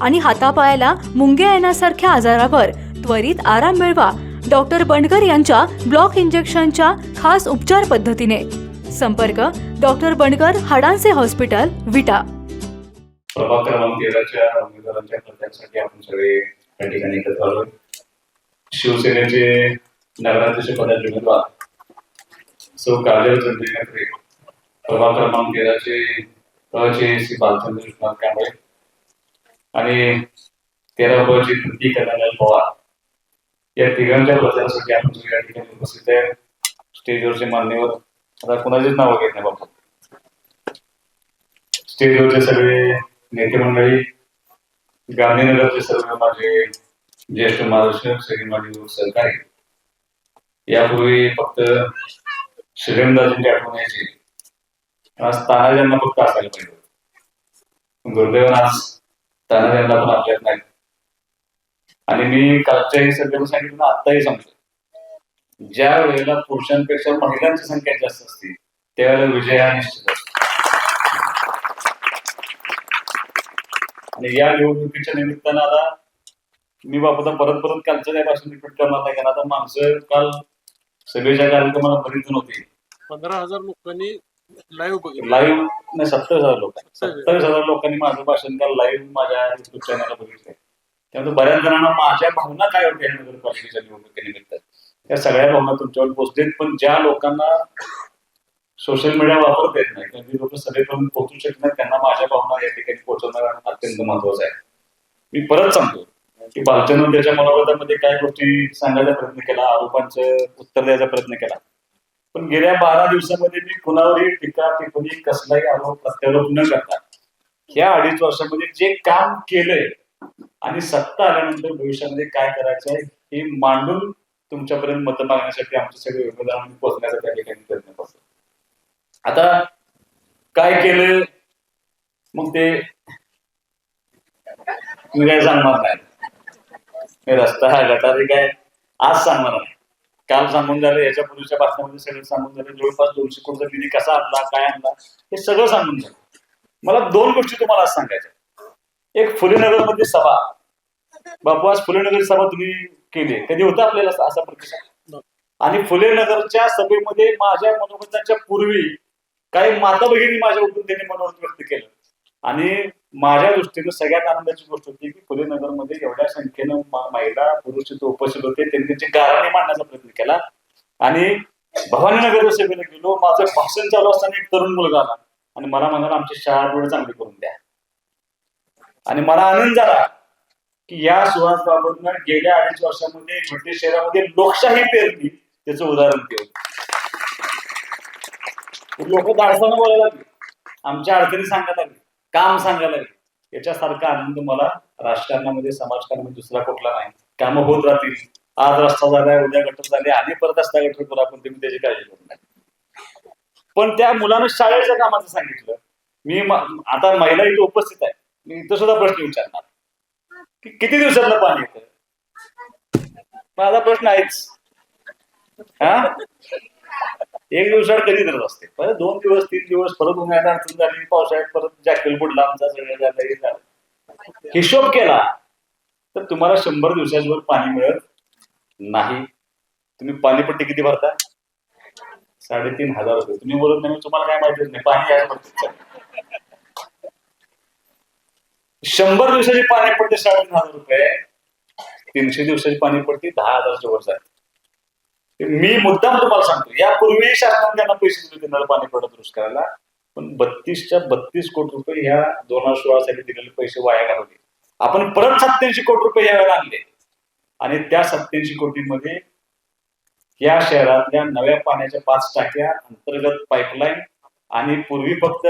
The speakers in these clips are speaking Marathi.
आणि हातापायाला मुंग्या येण्यासारख्या आजारावर त्वरित आराम मिळवा. डॉक्टर बंडकर यांच्या ब्लॉक इंजेक्शनच्या खास उपचार पद्धतीने. संपर्क डॉक्टर बंडकर हाडांचे हॉस्पिटल विटा. प्रभाग क्रमांक तेराच्या उमेदवारांच्या खात्यांसाठी आपण सगळे त्या ठिकाणी एकत्र आलो शिवसेनेचे नगराध्यक्ष पदाचे उमेदवार. सो काजल चंद्रिकाकडे प्रभाग क्रमांक तेराचे अचे श्री बालचंद्र विश्वनाथ कांबळे आणि तेरा बचे कृती कन्यालाल पवार या तिघांच्या प्रचारासाठी आपण या ठिकाणी उपस्थित आहे. स्टेजवरचे मान्यवर. आता कुणाचीच नावं घेत नाही बाबा. स्टेजवरचे सगळे नेते मंडळी गांधीनगरचे सर्व माझे ज्येष्ठ मार्गदर्शक सगळे माझे सहकारी. यापूर्वी फक्त श्रीरंगदाजींची आठवण यायची. आज तानाजींना फक्त असायला पाहिजे. दुर्दैवानं आज तानाजींना पण आपल्यात नाही. आणि मी कालच्याही सगळ्यांना सांगितलं आत्ताही सांगतो ज्या वेळेला पुरुषांपेक्षा महिलांची संख्या जास्त असते त्यावेळेला विजय हा निश्चित असतो. आणि या निवडणुकीच्या निमित्तानं आता मी बाबा परत परत कालच्या काय भाषण रिपीट करणार नाही कारण आता माणसं काल सगळ्याच्या कार्यक्रमाला बरीच नव्हती पंधरा हजार लोकांनी लाईव्ह बघितलं. लाईव्ह नाही सत्तावीस हजार लोक. सत्तावीस हजार. लोकांनी माझं भाषण काल लाईव्ह माझ्या युट्यूब चॅनलला बघितलंय. त्यामुळे बऱ्याच जणांना माझ्या भावना काय होत्या नगरपालिकेच्या निवडणुकीनिमित्त? त्या सगळ्या भावना तुमच्यावर पोहोचतील पण ज्या लोकांना सोशल मीडिया वापरता येत नाही जी लोक सगळीकडून पोहोचू शकत नाही त्यांना माझ्या भावना या ठिकाणी पोहोचवणं अत्यंत महत्वाचं आहे. मी परत सांगतो की बालचंद्र त्याच्या मनोगतामध्ये काही गोष्टी सांगायचा प्रयत्न केला आरोपांचं उत्तर द्यायचा प्रयत्न केला. पण गेल्या बारा दिवसामध्ये मी कुणावरही टीका टिप्पणी कसलाही आरोप प्रत्यारोप न करता या अडीच वर्षामध्ये जे काम केलंय आणि सत्ता आल्यानंतर भविष्यामध्ये काय करायचं आहे हे मांडून तुमच्यापर्यंत मत मागण्यासाठी आमचे सगळे उमेदवारांनी पोहोचण्याचा त्या ठिकाणी प्रयत्न करतो. आता काय केलं? मग ते मी काय सांगणार नाही. रस्ता हा गटारी काय आज सांगणार नाही. काल सांगून झालं याच्या पूर्वीच्या बातम्यामध्ये सगळं सांगून झालं जवळपास दोनशे कोटीचा निधी कसा आणला काय आणला हे सगळं सांगून झालं. मला दोन गोष्टी तुम्हाला आज सांगायच्या एक फुलेनगरमध्ये सभा. बापू आज फुलेनगर सभा तुम्ही केली कधी होता आपल्याला असा- प्रतिसाद? आणि फुलेनगरच्या सभेमध्ये माझ्या मनोगताच्या पूर्वी काही माता भगिनी माझ्या उठून त्यांनी मनोगत व्यक्त केलं. आणि माझ्या दृष्टीनं सगळ्यात आनंदाची गोष्ट होती की फुलेनगरमध्ये एवढ्या संख्येनं मा- महिला पुरुष तिथे उपस्थित होते. त्यांनी त्यांची गाराणी मांडण्याचा प्रयत्न केला. आणि भवानीनगर सभेला गेलो. माझं भाषण चालू असताना एक तरुण मुलगा आला. आणि मला म्हणाला आमची शाळा पुढे चांगली करून द्या. आणि मला आनंद झाला की या सुहास बाबतनं गेल्या अडीच वर्षामध्ये ब्रिटिश शहरामध्ये लोकशाही पेरली त्याचं उदाहरण केलं. लोक दाडसानं बोलायला लागले. आमच्या अडचणी सांगायला लागले काम सांगायला लागले. याच्यासारखा आनंद मला राजकारणामध्ये समाजकारणामध्ये दुसरा कुठला नाही. कामं होत राहतील. आज रस्ता झालाय उद्या गटर झाले आणि परत रस्ता गटर करू आपण तुम्ही त्याची काळजी करू नका. पण त्या मुलानं शाळेच्या कामाचं सांगितलं. मी आता महिला इथे उपस्थित आहे. मी इथं सुद्धा प्रश्न विचारणार. की किती दिवसातलं पाणी येतं? माझा प्रश्न आहेच. हा? एक दिवसात कधी करत असते. परत दोन दिवस तीन दिवस परत उन्हाळ्यात अडचण झाली पावसाळ्यात परत जॅकेल बुडला आमचा सगळं झालं हे झालं. हिशोब केला तर तुम्हाला शंभर दिवसाच्या पाणी मिळत नाही. तुम्ही पाणीपट्टी किती भरता? साडेतीन हजार रुपये. तुम्ही बोलत नाही तुम्हाला काय माहिती नाही पाणी यायला शंभर दिवसाची पाणी पडते साडेतीन हजार रुपये तीनशे दिवसाची पाणी पडते दहा हजारच्या वर जाते. मी मुद्दाम तुम्हाला सांगतो यापूर्वी शासनाने त्यांना पैसे दिले त्यांना पाणी पडत दुरुस्त करायला. पण बत्तीसच्या बत्तीस कोटी रुपये ह्या दोन हजार सोळासाठी दिलेले पैसे वाया घालवले. आपण परत सत्याऐंशी कोटी रुपये यावेळेला आणले. आणि त्या सत्याऐंशी कोटीमध्ये या शहरातल्या नव्या पाण्याच्या पाच टाक्या अंतर्गत पाईपलाईन आणि पूर्वी फक्त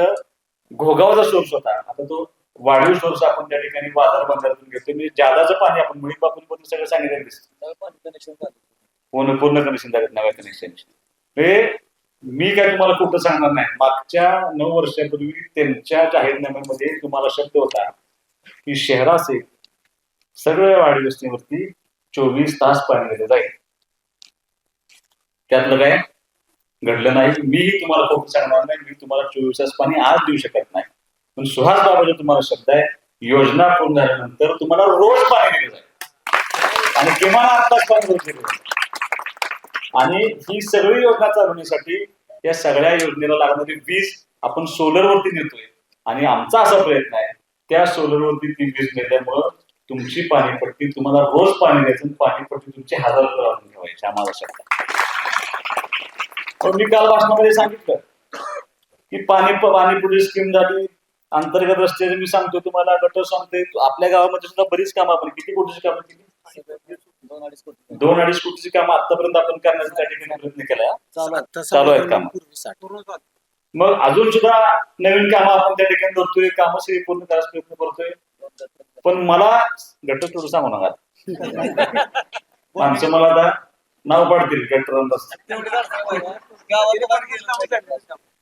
घोगावचा सोर्स होता. आता तो वाढीव सोर्स आपण त्या ठिकाणी बाजार बाजारातून घेतो म्हणजे जादाचं पाणी आपण मुळी बापून सगळं सांगितलं दिसतं. पूर्ण पूर्ण कनेक्शन झालं नव्या कनेक्शन हे मी काय तुम्हाला कुठं सांगणार नाही. मागच्या नऊ वर्षापूर्वी त्यांच्या जाहीरनाम्यामध्ये तुम्हाला शब्द होता की शहराचे सगळ्या वाढीव वस्तीवरती चोवीस तास पाणी दिलं जाईल. त्यातलं काय? घडलं नाही. मीही तुम्हाला कुठं सांगणार नाही. मी तुम्हाला चोवीस तास पाणी आज देऊ शकत नाही. पण सुहास बाबाचा तुम्हाला शब्द आहे योजना पूर्ण झाल्यानंतर तुम्हाला रोज पाणी दिलं जाईल. आणि किमान आठ तास पाणी दिलं जाईल आणि ही सगळी योजना चालवण्यासाठी या सगळ्या योजनेला लागणारी वीज आपण सोलरवरती नेतोय. आणि आमचा असा प्रयत्न आहे त्या सोलरवरती ती वीज नेल्यामुळं तुमची पाणीपट्टी तुम्हाला रोज पाणी द्यायचं पाणीपट्टी तुमची हजार रुपये लावून ठेवायची आम्हाला शब्द मी काल भाषणामध्ये सांगितलं की पाणी पाणीपुरी स्कीम झाली अंतर्गत रस्त्याचे मी सांगतो तुम्हाला गटर सांगते आपल्या गावामध्ये सुद्धा बरीच कामं आपण किती कोटीची कामं केली? दोन अडीच कोटीची कामं आतापर्यंत आपण करण्याचा त्या ठिकाणी प्रयत्न केला. चालू आहेत कामं. पूर्ण झालं. मग अजून सुद्धा नवीन कामं आपण त्या ठिकाणी करतोय कामं सगळी पूर्ण करायचा प्रयत्न करतोय. पण मला गटर थोडं सांगू नका माणसं मला आता नाव पाडतील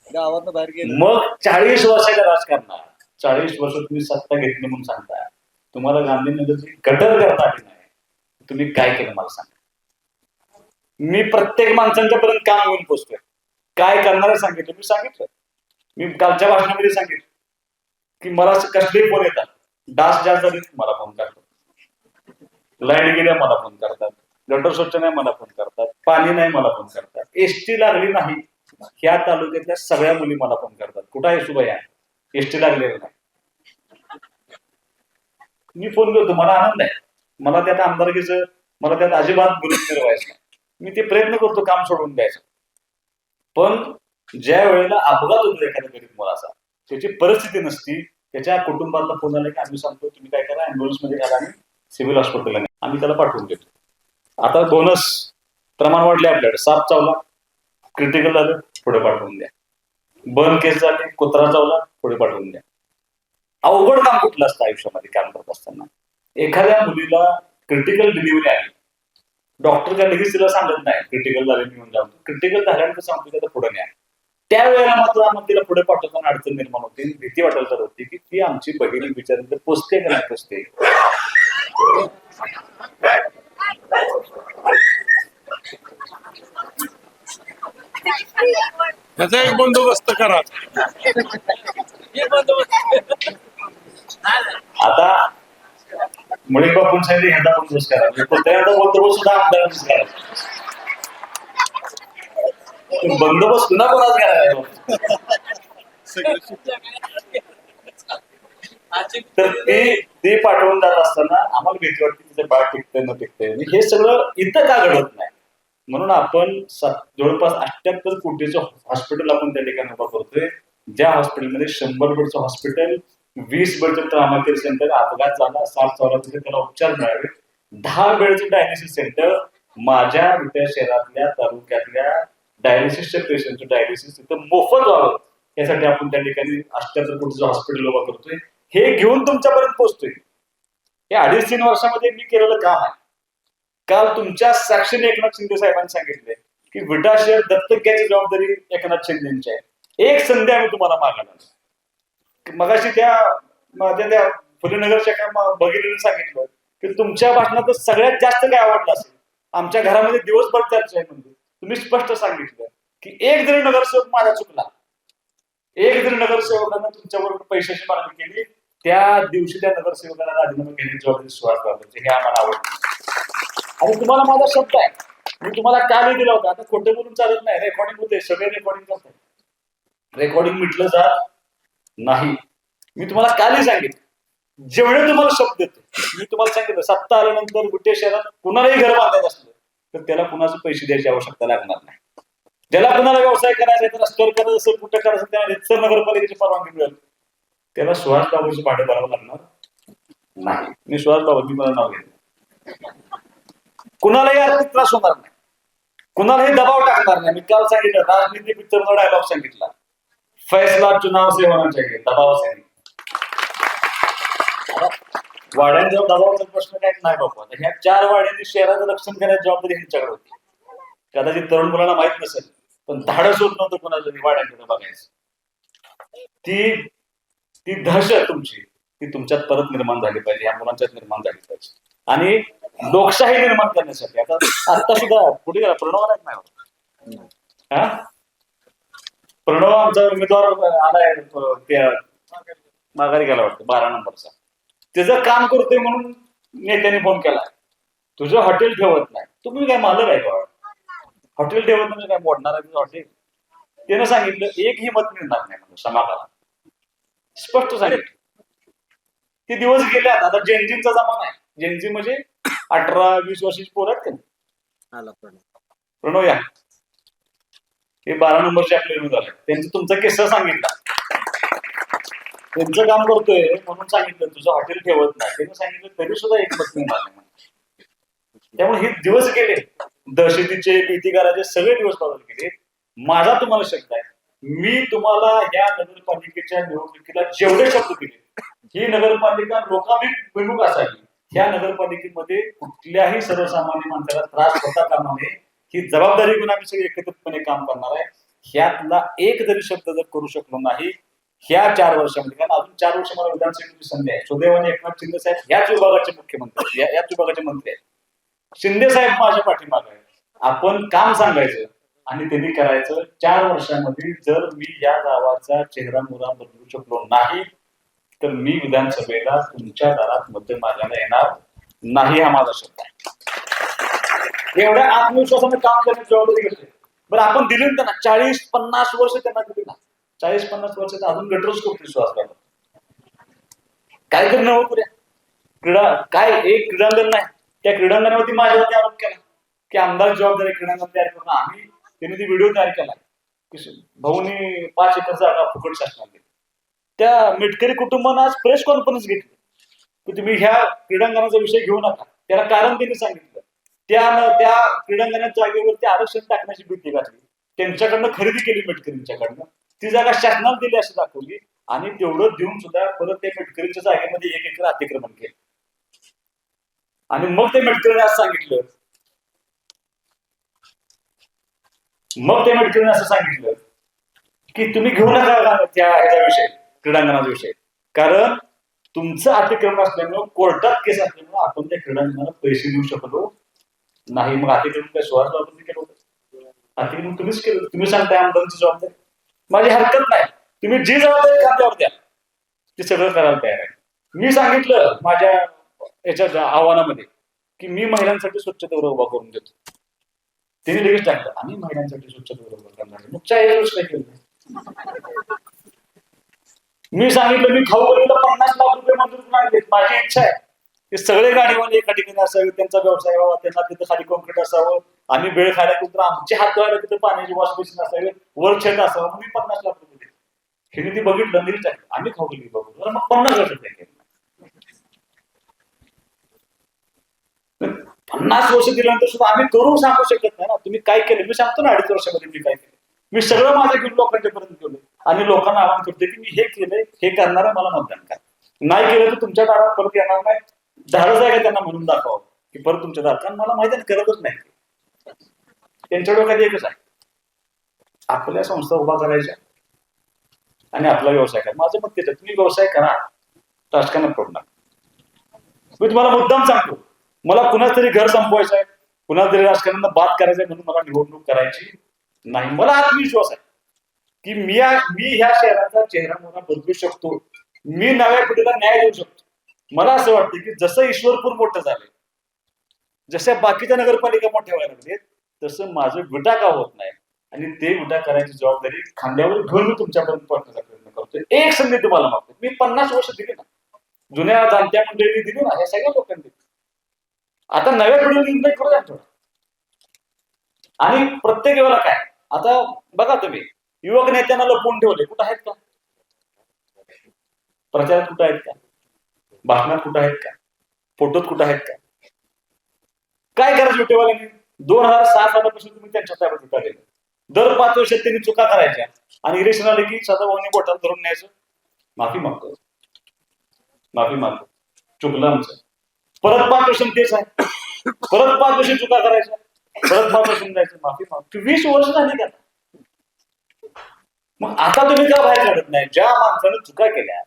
गावात बाहेर गेलं मग चाळीस वर्षाच्या राजकारणात चाळीस वर्ष तुम्ही सत्ता घेतली म्हणून सांगता तुम्हाला गांधीनगरची गटर करता आली नाही. तुम्ही काय केलं मला सांगा. मी प्रत्येक माणसांच्या पर्यंत काम होऊन पोचतोय काय करणार आहे सांगितलं? मी सांगितलं. मी कालच्या भाषणामध्ये सांगितलं की मला कसले फोन येतात. डास जास्त झाले मला फोन करतात. लाइट गेल्या मला फोन करतात. गटर स्वच्छ नाही मला फोन करतात. पाणी नाही मला फोन करतात. एसटी लागली नाही. ह्या तालुक्यातल्या सगळ्या मुली मला फोन करतात. कुठं आहे सुभया? एसटी लागलेलं नाही. मी फोन करतो मला आनंद आहे. मला त्यात आमदारकीचं मला त्यात अजिबात गुरुत्व मिळवायचं मी ते प्रयत्न करतो काम सोडून द्यायचं. पण ज्या वेळेला अपघात होतो एखाद्या गरीब मुलाचा त्याची परिस्थिती नसती त्याच्या कुटुंबाला फोन आला की आम्ही सांगतो तुम्ही काय करा अँब्युलन्समध्ये घाला आणि सिव्हिल हॉस्पिटलला नाही आम्ही त्याला पाठवून देतो. आता बोनस प्रमाण वाढले आपल्याकडे. साप चावला क्रिटिकल झालं पुढे पाठवून द्या. बर्न केस झाली कुत्रा चावला पुढे पाठवून द्या. अवघड काम कुठलं असतं आयुष्यामध्ये काम करत असताना? एखाद्या मुलीला क्रिटिकल डिलिव्हरी आली. डॉक्टर काय लगेच तिला सांगत नाही क्रिटिकल झाले मी जाऊन क्रिटिकल झाल्यानंतर सांगतो त्याला पुढे न्या. त्यावेळेला मात्र आम्हाला तिला पुढे पाठवताना अडचण निर्माण होती. भीती वाटायला चालू होती की ती आमची बहिणी विचार पोचते का नाही पोचते? त्याचा एक बंदोबस्त करा आता मुळे बापून सांगितले ह्याचा बंदोबस्त करा. म्हणजे कुत्र्याचा बंदोबस्त सुद्धा आमदारांनीच करायचा बंदोबस्त पुन्हा कोणाच करायचा तर ते ते पाठवून जात असताना आम्हाला भीती वाटते तिथे बाळ टिकतंय न टिकतंय. हे सगळं इथं का घडत नाही? म्हणून आपण जवळपास अठ्याहत्तर कोटीचं हॉस्पिटल आपण त्या ठिकाणी उभा करतोय. ज्या हॉस्पिटलमध्ये शंभर बेडचं हॉस्पिटल वीस बेडचं ट्रामाकेअर सेंटर अपघात झाला सात चौऱ्याचे त्याला उपचार मिळावे दहा बेडचं डायलिसिस सेंटर माझ्या विद्या शहरातल्या तालुक्यातल्या डायलिसिसच्या पेशंटचं डायलिसिस तिथं मोफत व्हावं. यासाठी आपण त्या ठिकाणी अठ्याहत्तर कोटीचं हॉस्पिटल उभा करतोय. हे घेऊन तुमच्यापर्यंत पोहोचतोय. हे अडीच तीन वर्षामध्ये मी केलेलं काम आहे. काल तुमच्या साक्षीने एकनाथ शिंदे साहेबांनी सांगितले की विटा शहर दत्तक घ्यायची जबाबदारी एकनाथ शिंदेची आहे. एक संधी आम्ही तुम्हाला मागणार मगाशी त्या माझ्या त्या फुलेनगरच्या काय भगिनीने सांगितलं की तुमच्या भाषणात सगळ्यात जास्त काय आवडलं असेल? आमच्या घरामध्ये दिवसभर चर्चा आहे म्हणजे. तुम्ही स्पष्ट सांगितलं की एक जरी नगरसेवक माझा चुकला एक जरी नगरसेवकांना तुमच्याबरोबर पैशाची मागणी केली त्या दिवशी त्या नगरसेवकाला राजीनामा घेण्याची जबाबदारी सुहास बाबांची हे आम्हाला आवडलं. आणि तुम्हाला माझा शब्द आहे. मी तुम्हाला कालही दिला होता. आता खोटे बोलून चालत नाही. रेकॉर्डिंग होते सगळे रेकॉर्डिंग करतात रेकॉर्डिंग म्हटलं जात नाही. मी तुम्हाला कालही सांगितलं. जेवढे तुम्हाला शब्द देतो मी तुम्हाला सांगितलं सत्ता आल्यानंतर गुट्टे शहरात कुणालाही घर बांधायचं असलं तर त्याला कुणाचे पैसे द्यायची आवश्यकता लागणार नाही. ज्याला कुणाला व्यवसाय करायचा त्याला तर रस्त्यावर करायचं असेल कुठं करायचं त्याला रितसर नगरपालिकेची परवानगी मिळेल. त्याला सुहास बाबूचे भाडे भरावं लागणार नाही. मी सुहास बाबू मी मला नाव घेतलं कुणालाही आर्थिक त्रास होणार नाही. कुणालाही दबाव टाकणार नाही. मी काल सांगितलं राजनीती पिक्चरचा डायलॉग सांगितला. फैसला चुनाव से होना चाहिए दबाव से नहीं। आता दबावाचा प्रश्न काय नाही बाबा आता ह्या चार वाड्यांनी शहराचं रक्षण करण्याची जबाबदारी ह्यांच्याकडे होती. कदाचित तरुण मुलांना माहीत नसेल पण धाडस होत नव्हतं कोणाचं वाड्यांकडे बघायचं. ती ती दहशत तुमची ती तुमच्यात परत निर्माण झाली पाहिजे या मुलांच्यात निर्माण झाली पाहिजे. आणि लोकशाही निर्माण करण्यासाठी आता आता सुद्धा कुठे प्रणव नाही? हा? प्रणव आमचा उमेदवार आलाय त्या माघारी गेला वाटतं बारा नंबरचा. त्याचं काम करतोय म्हणून नेत्याने फोन केलाय तुझं हॉटेल ठेवत नाही. तुम्ही काय मालक आहे का? हॉटेल ठेवत म्हणजे काय मोडणार आहे हॉटेल? त्यानं सांगितलं एक ही मत मिळणार नाही म्हणून समाजाला. स्पष्ट सांगितलं. ते दिवस गेले आता. जेनजींचा जमाना आहे. जेनजी म्हणजे अठरा वीस वर्षाची पोरं आहेत का. प्रणव या. हे बारा नंबरचे आपले उमेदवार आहेत त्यांचा तुमचा किस्सा सांगितला. त्यांचं काम करतोय म्हणून सांगितलं. तुझं हॉटेल ठेवत नाही. त्यांनी सांगितलं तरी सुद्धा एक पत्नी मिळाली त्यामुळे हे दिवस गेले. दहशतीचे भीतीकाराचे सगळे दिवस बदल गेले. माझा तुम्हाला शब्द आहे. मी तुम्हाला या नगरपालिकेच्या निवडणुकीला जेवढे शब्द दिले ही नगरपालिका लोकाभिमुख असावी. ह्या नगरपालिकेमध्ये कुठल्याही सर्वसामान्य माणसाला त्रास होता कामा नये. ही जबाबदारी घेऊन आम्ही सगळे एकत्रितपणे काम करणार आहे. ह्यातला एक जरी शब्द जर करू शकलो नाही ह्या चार वर्षामध्ये कारण अजून चार वर्ष मला विधानसभेची संधी आहे. सुदैवाने एकनाथ शिंदे साहेब ह्याच विभागाचे मुख्यमंत्री आहेत, या- याच विभागाचे मंत्री आहेत. शिंदे साहेब माझ्या पाठीमागे आहे आपण काम सांगायचं आणि त्यांनी करायचं. चार वर्षामध्ये जर मी या गावाचा चेहरा मोहरा बदलू शकलो नाही तर मी विधानसभेला तुमच्या दारात मध्य मागायला येणार नाही हा माझा शब्द आहे. एवढ्या आत्मविश्वासाने काम करण्याची जबाबदारी घेतली. बरं आपण दिली ना त्यांना चाळीस पन्नास वर्ष त्यांना दिली ना. चाळीस पन्नास वर्ष अजून गटरच खूप विश्वास काय करणं हो पुऱ्या? क्रीडा काय एक क्रीडांगण नाही. त्या क्रीडांगणावरती माझ्यावरती आरोप केला. की आमदार जबाबदारी क्रीडांगण तयार करून आम्ही त्यांनी ती व्हिडिओ तयार केला. की भाऊनी पाच एकर जागा फुकट शासनाला त्या मिटकरी कुटुंबानं आज प्रेस कॉन्फरन्स घेतली. की तुम्ही ह्या क्रीडांगणाचा विषय घेऊ नका. त्याला कारण त्यांनी सांगितलं. त्या त्या क्रीडांगणाच्या जागेवरती आरक्षण टाकण्याची भीती घातली. त्यांच्याकडनं खरेदी केली मेटकरींच्याकडनं ती जागा शासनाला दिली असं दाखवली आणि तेवढं देऊन सुद्धा परत त्या मेटकरींच्या जागेमध्ये एक एकर अतिक्रमण केलं. आणि मग ते मेटकरीने असं सांगितलं. मग ते मेटकरीने असं सांगितलं की तुम्ही घेऊ नका त्या ह्याचा विषय क्रीडांगणाचा विषय कारण तुमचं अतिक्रमण असल्यामुळं कोर्टात केस असल्यामुळं आपण त्या क्रीडांगणाला पैसे देऊ शकलो नाही मग अतिक्रमण काय सुहास बाबूंनी केलं होतं. अतिक्रमण तुम्हीच केलं तुम्ही सांगताय आमदारांची जबाबदारी. माझी हरकत नाही. तुम्ही जी जबाबदारी खात्यावर द्या ते सगळं करायला तयार आहे. मी सांगितलं माझ्या याच्या आव्हानामध्ये की मी महिलांसाठी स्वच्छतेवर उभा करून देतो. तिने लगेच टाकलं आम्ही महिलांसाठी स्वच्छतेवर उभा करणार मग चाळीस केलं. मी सांगितलं मी खाऊ गल्लीला पन्नास लाख रुपये मंजूर माझी इच्छा आहे. ते सगळे गाडीवाले एका ठिकाणी असावे त्यांचा व्यवसाय व्हावा त्यांना तिथं खाली कॉन्क्रीट असावं आम्ही वेळ खायला तर आमचे हात धुवायला तिथं पाण्याची वॉश बेसिन असावे वर छत असावं मग मी पन्नास लाख रुपये दिले हिने ती बघितलं नीट आहे. आम्ही खाऊ गेली बघू मग पन्नास वर्ष पन्नास वर्ष दिल्यानंतर सुद्धा आम्ही करून सांगू शकत नाही ना. तुम्ही काय केलं? मी सांगतो ना अडीच वर्षामध्ये मी काय केलं. मी सगळं माझं घेऊन लोकांच्या पर्यंत गेलो. आणि लोकांना आवाहन करते की मी हे केलंय हे करणार मला मतदान करा. नाही केलं तर तुमच्या दारात परत येणार नाही. धाडस आहे का त्यांना म्हणून दाखवावं? की परत तुमच्या दात कारण मला माहिती करतच नाही. त्यांच्या डोक्यात एकच आहे. आपल्या संस्था उभा करायच्या. आणि आपला व्यवसाय करा. माझं मत तेच तुम्ही व्यवसाय करा. राजकारणात पडणार मी तुम्हाला मुद्दाम सांगतो. मला कुणाच तरी घर संपवायचं आहे. कुणाला तरी राजकारणाला बाद करायचं आहे म्हणून मला निवडणूक करायची नाही. मला आत्मविश्वास आहे. की मी मी ह्या शहराचा चेहरा मोहरा बदलू शकतो मी नव्या पिढीला न्याय देऊ शकतो. मला असं वाटतं की जसं ईश्वरपूर मोठं झालं जशा बाकीच्या नगरपालिका मोठ्या व्हायला लागले तसं माझं विटा का होत नाही. आणि ते विटा करायची जबाबदारी खांद्यावर घेऊन मी तुमच्यापर्यंत पोहोचण्याचा प्रयत्न करतोय. एक संधी तुम्हाला मागतो मी पन्नास वर्ष दिली ना. जुन्या जाणत्या मंडळींनी दिली ना ह्या सगळ्या लोकांनी. दिली. आता नव्या पिढीने निर्णय करू थोडा आणि प्रत्येक वेळेला काय? आता बघा तुम्ही युवक नेत्यांना लपवून ठेवले. कुठं आहेत का? प्रचारात कुठं आहेत का? बातम्या कुठं आहेत का? फोटोत कुठं आहेत का? काय करायचं विटेवाल्यांनी दोन हजार सहा सालापासून तुम्ही त्यांच्या ताब्यात होता दर पाच वर्षात त्यांनी चुका करायच्या. आणि इलेक्शन आले की सदाभाऊनी बोटात धरून न्यायचं. माफी मागतो. माफी मागतो. चुकलं आमचं. परत पाच वर्ष तेच आहे. परत पाच वर्ष चुका करायच्या. परत पाच वर्ष जायचं. माफी मागतो. वीस वर्ष झाली का मग आता तुम्ही का बाहेर काढत नाही? ज्या माणसानं चुका केल्या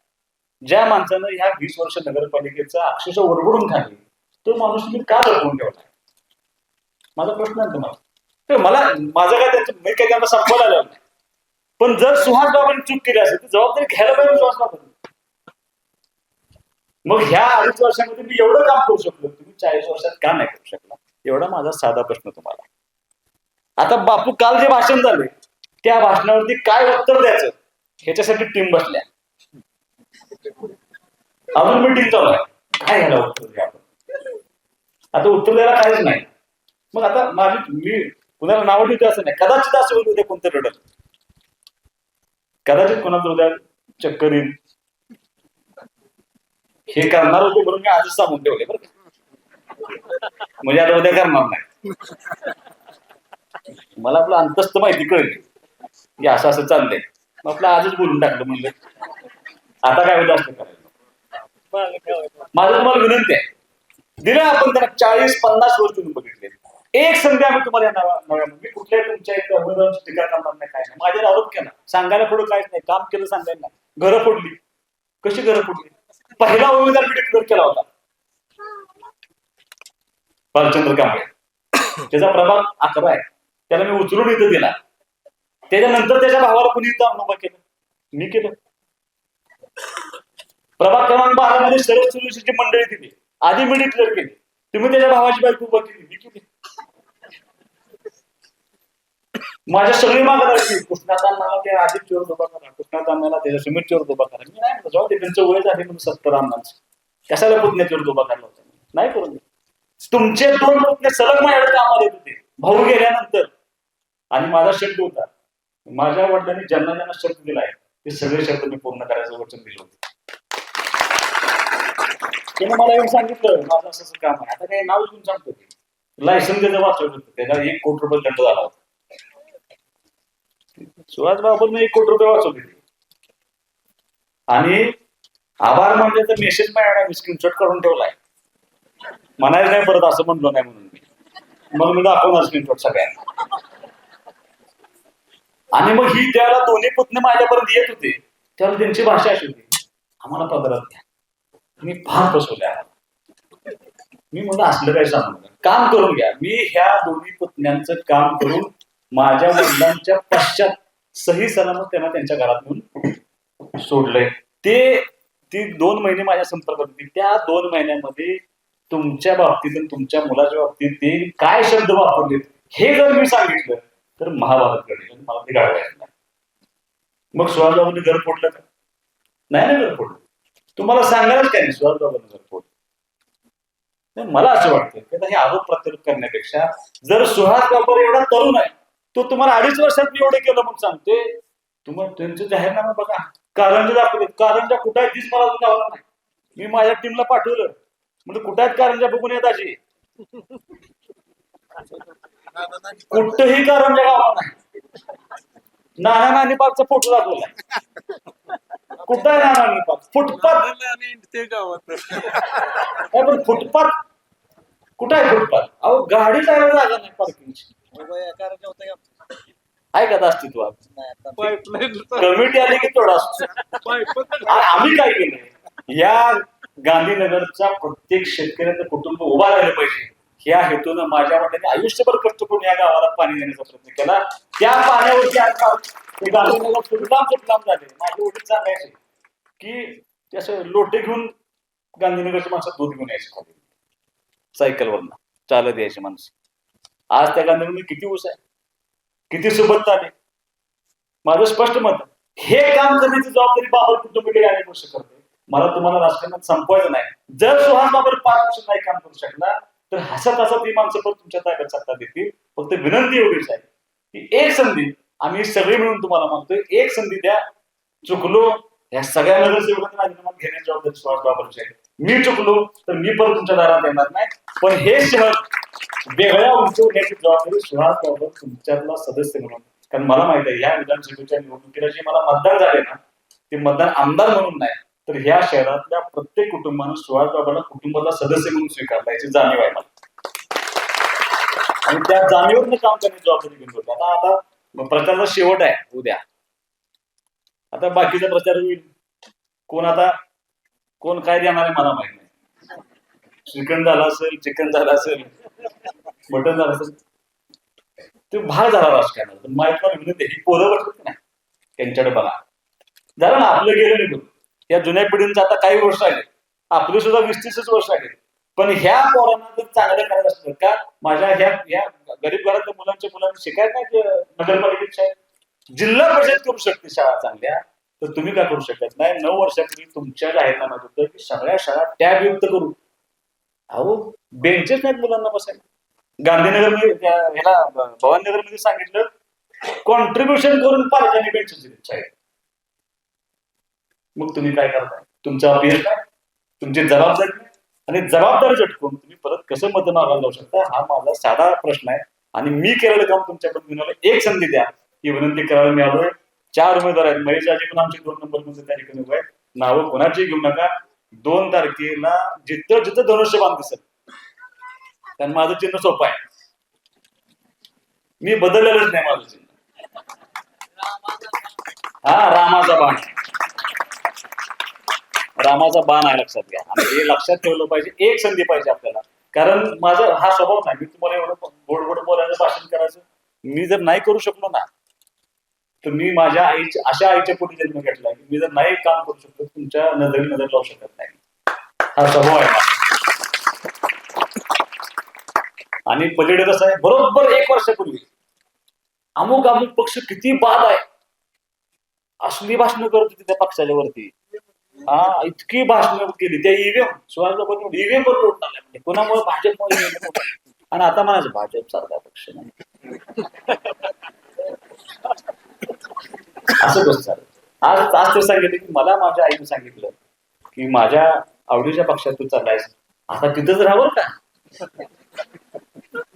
ज्या माणसानं ह्या वीस वर्ष नगरपालिकेचा अक्षरशः वरबडून खाल्ली तो माणूस तुम्ही का लपवून ठेवला? माझा प्रश्न आहे तुम्हाला. तर मला माझं काय त्यांचं मी काय त्यांना संपवायला आलं नाही. पण जर सुहास बाबांनी चूक केली असेल तर जबाबदारी घ्यायला पाहिजे सुहास बाबांनी. मग ह्या अडीच वर्षामध्ये मी एवढं काम करू शकलो तुम्ही चाळीस वर्षात का नाही करू शकला? एवढा माझा साधा प्रश्न तुम्हाला. आता बापू काल जे भाषण झाले त्या भाषणावरती काय उत्तर द्यायचं? ह्याच्यासाठी टीम बसल्या. अजून मिटिंग चालू आहे काय घ्यायला उत्तर द्या आपण? आता उत्तर द्यायला काहीच नाही. मग आता माझी मी कुणाला नाव ठेवते असं नाही. कदाचित असं होईल उद्या कोणतं रडत कदाचित कोणाचं उद्या चक्कर येईल. हे करणार होते म्हणून मी आजच सांगून ठेवले बरं म्हणजे आता उद्या करणार नाही. मला आपलं अंतस्त माहिती कळली की असं असं चाललंय. मग आपलं आजच बोलून टाकलं म्हणलं. आता काय होत असं करायचं माझं तुम्हाला विनंती आहे. दिलं आपण त्यांना चाळीस पन्नास वर्ष तुम्ही बघितले. एक संधी आम्ही तुम्हाला मी कुठल्या तुमच्या इथे उमेदवारांची टीका करणार नाही काय नाही. माझ्यावर आरोप केला. सांगायला पुढे काहीच नाही. काम केलं सांगायला घरं फोडली. कशी घरं फोडली? पहिला उमेदवार मी डिक्लेअर केला होता. भालचंद्र कांबळे. त्याचा प्रभाग अकरा आहे. त्याला मी उचलून इथं दिला. त्याच्यानंतर त्याच्या भावाला कुणी इथं अनुभव केलं? मी केलं. प्रभाग क्रमांक बारा मध्ये सर्व सुरक्षेची मंडळी दिली आधी मी डिक्लेअर केली. तुम्ही त्याच्या भावाची बायको उभा केली. मी केली. माझ्या सगळी मागत राहिली कृष्णातांना ते आधी चोर उभा करा. कृष्णातांना त्याच्या सुमित चोर उभा करा. मी नाही जाऊ दे त्यांचं वय झाले म्हणून सत्तर आमदार कशाला पुतण्या चोर उभा करला होता? नाही करून तुमचे दोन पुतणे सलग माझ्याकडे कामाला येत होते. भाऊ गेल्यानंतर. आणि माझा शब्द होता माझ्या वडिलांनी ज्यांना ज्यांना शब्द दिलाय ते सगळे शब्द मी पूर्ण करायचं वचन दिलं होतं. त्याने मला येऊन सांगितलं माझं असं असं काम आहे. आता काही नाव घेऊन सांगतो. लायसन त्याचं वाचवलं होतं त्याला एक कोटी रुपये दंड झाला होता. सुहास बाबूंनी एक कोटी रुपये वाचवले. आणि आभार मानल्याचा मेसेज माझ्याकडे स्क्रीनशॉट करून ठेवलाय. म्हणायला नाही परत असं म्हणलो नाही म्हणून मी. मग मी दाखवणार स्क्रीनशॉट सगळ्यांना. आणि मग ही त्याला दोन्ही पुतणे माझ्यापर्यंत येत होते. त्यावेळेला त्यांची भाषा अशी होती आम्हाला पदरात घ्या मी फार फसवल्या मी म्हणलं असलं काही सांगू काम करून घ्या. मी ह्या दोन्ही पुतण्यांचं काम करून माझ्या वडिलांच्या पश्चात सही सलामत त्यांना त्यांच्या घरात नेऊन सोडलंय. ते ती दोन महिने माझ्या संपर्कात होती. त्या दोन महिन्यामध्ये तुमच्या बाबतीत आणि तुमच्या मुलाच्या बाबतीत ते काय शब्द वापरलेत हे जर मी सांगितलं तर महाभारत घडेल मला ते गाळवायचं नाही मग सुहासबाबूंनी घर फोडलं का? नाही ना घर फोडलं. तुम्हाला सांगायलाच काय नाही सुहासबाबूंनी घर मला असं वाटतं की हे आरोप प्रत्यारोप करण्यापेक्षा जर सुहास बाबर एवढा तरुण आहे तो तुम्हाला अडीच वर्षात मी एवढे केलं म्हणून सांगते तुम्हाला त्यांचं जाहीरनामा बघा. कारंजा दाखवले कारंजा कुठं आहे तीच मला अजून गावला नाही. मी माझ्या टीमला पाठवलं. म्हणजे कुठं आहेत कारंजा बघून येत अशी? कुठंही कारंजा गावला नाही. नाना नानी पार्कचा फोटो दाखवला. कुठं आहे नाना नानी पार्क फुटपाथ. आणि ते गावात. पण फुटपाथ. कुठं आहे फुटपाथ? अहो गाडी जायला जागा नाही पार्किंगची होतं आहे का अस्तित्वात नाही आता पाईपलाईन कमिटी आली की थोडा असतो. पाईप आम्ही काय केलं? या गांधीनगरचा प्रत्येक शेतकऱ्याचं कुटुंब उभा राहिलं पाहिजे. या हेतून माझ्या वडिलांनी आयुष्यभर कष्ट करून या गावाला पाणी देण्याचा प्रयत्न केला. त्या पाण्यावरती आज फुटलाम झाले. माझे वडील सांगायचे की त्याचे लोटे घेऊन गांधीनगरच्या माणसं दूध घेऊन यायचे खाली. सायकलवरनं. चालत यायचे माणसं. आज त्या गांधीनगर किती ऊस आहे? किती सोबत आले? माझं स्पष्ट मत हे काम करण्याची जबाबदारी बाबा कुटुंबीय आणि गोष्ट करते. मला तुम्हाला राजकारणात संपवायचं नाही. जर सुहास बाबर पाच वर्ष नाही काम करू शकला तर हसत हसत ती माणसं पण तुमच्या ताब्यात सत्ता देतील. फक्त विनंती एवढीच आहे की एक संधी आम्ही सगळे मिळून तुम्हाला मागतोय एक संधी द्या. चुकलो या सगळ्या नगरसेवकांना राजीनामा घेण्याची जबाबदारी सुभाष बाबरची आहे. मी चुकलो तर मी परत तुमच्या दारात येणार नाही. पण हे शहर वेगळ्या उंचवण्याची जबाबदारी सुभाष बाबर तुमच्यातला सदस्य म्हणून. कारण मला माहीत आहे या विधानसभेच्या निवडणुकीला जे मला मतदान झाले ना ते मतदान आमदार म्हणून नाही. तर ह्या शहरातल्या प्रत्येक कुटुंबानं सुहास बाबाला कुटुंबाला सदस्य म्हणून स्वीकारला याची जाणीव आहे मला. आणि त्या जाणीवरनं काम करण्याची जबाबदारी घेऊन होती आता आता प्रचाराचा शेवट आहे उद्या आता बाकीचा प्रचार होईल. कोण आता कोण काय देणार आहे मला माहीत नाही. श्रीखंड झाला असेल चिकन झालं असेल मटन झालं असेल. ते भाग झाला राजकारणात. माहीत नाही विनंती ही पोरं बसत नाही. त्यांच्याकडे बघा. झालं ना आपलं गेलं निघून. या जुन्या पिढींचं आता काही वर्ष आले आपली सुद्धा वीस तीसच वर्ष आले पण ह्या पोरांना जर चांगलं करायचं असतं का? माझ्या ह्या ह्या गरीब घरातल्या मुलांच्या मुलांना शिकायला नाही ते नगरपालिकेत शाळेत? जिल्हा परिषद करू शकते शाळा चांगल्या तर तुम्ही काय करू शकत नाही? नऊ वर्षापूर्वी तुमच्या जाहीरनाम्यात होतं की सगळ्या शाळा टॅब युक्त करू. अहो बेंचेस नाहीत मुलांना बसायला. गांधीनगरमध्ये ह्याला भवानीनगरमध्ये सांगितलं कॉन्ट्रीब्युशन करून पालकांनी बेंचेस दिले शाळेत मग तुम्ही काय करताय? तुमचा अपील काय? तुमची जबाबदारी आणि जबाबदारी झटकून तुम्ही परत कसं मत मागायला जाऊ शकता हा माझा साधा प्रश्न आहे. आणि मी केलेलं काम तुमच्याकडून विनवलं एक संधी द्या. ही विनंती करायला मिळालोय चार उमेदवार आहेत. महेश आजी पण आमचे दोन नंबरमध्ये त्या ठिकाणी उभे आहेत. नावं कोणाची घेऊ नका. दोन तारखेला जिथं जिथं धनुष्य बांध दिसत कारण माझं चिन्ह सोपं आहे. मी बदललेलंच नाही माझं चिन्ह. हा रामाचा बाण. रामाचा बाण आहे लक्षात घ्या. आणि हे लक्षात ठेवलं पाहिजे एक संधी पाहिजे आपल्याला. कारण माझा हा स्वभाव नाही. मी तुम्हाला एवढं गोड गोड बोलायचं भाषण करायचं. मी जर नाही करू शकलो ना तर मी माझ्या आईच्या अशा आईच्या पोटी जन्म घेतला की मी जर नाही काम करू शकतो तुमच्या नजरी नजर लावू शकत नाही. हा स्वभाव आहे आणि पलीकडे कसं आहे बरोबर एक वर्षापूर्वी अमुक अमुक पक्ष किती बाद आहे. असली भाषणं करत होती त्या पक्षाच्या वरती. हा इतकी भाषण केली. त्या ईव्हीएम सुहास ईव्हीएम वर लोट आल्या म्हणजे. कोणामुळे? भाजपमुळे आणि आता म्हणायचं भाजप सारखा पक्ष नाही. असं कसं चालत आज आज ते सांगितलं की मला माझ्या आईने सांगितलं की माझ्या आवडीच्या पक्षात तू चाललायस. आता तिथंच राहावं का.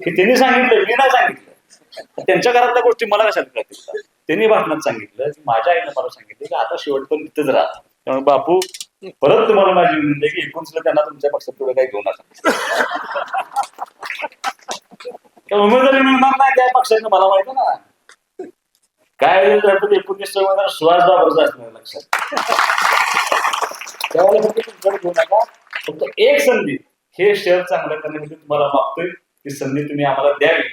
की त्यांनी सांगितलं मी नाही सांगितलं. त्यांच्या घरातल्या गोष्टी मला कशात कळतील? त्यांनी भाषणात सांगितलं की माझ्या आईनं मला सांगितलं की आता शेवटपर्यंत तिथंच राहा. त्यामुळे बापू परत तुम्हाला माझी विनंती आहे की एकोणीसला त्यांना तुमच्या पक्षात पुढे काही घेऊन नका. उमेदवारी मिळणार नाही त्या पक्षाने मला माहीत ना. काय एकोणीस सुहास बाबरचा असणार लक्षात. त्यावेळेला फक्त तुमच्याकडे घेऊ नका. फक्त एक संधी हे शेअर चांगलं करण्यासाठी तुम्हाला मागतोय. ती संधी तुम्ही आम्हाला द्यावी.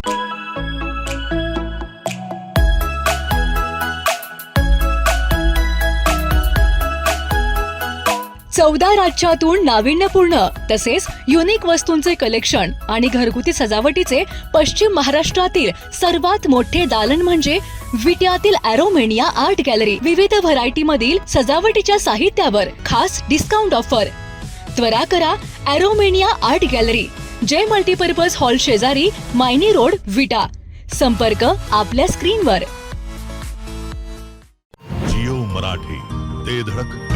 चौदा राज्यातून नाविन्यपूर्ण तसेच युनिक वस्तूंचे कलेक्शन आणि घरगुती सजावटीचे पश्चिम महाराष्ट्रातील सर्वात मोठे दालन म्हणजे विट्यातील अॅरोमेनिया आर्ट गॅलरी विविध व्हरायटी मधील सजावटीच्या साहित्यावर खास डिस्काउंट ऑफर त्वरा करा Aromania art gallery Jai multipurpose hall शेजारी मायनी रोड विटा. संपर्क आपल्या स्क्रीनवर जिओ मराठी ते धडक.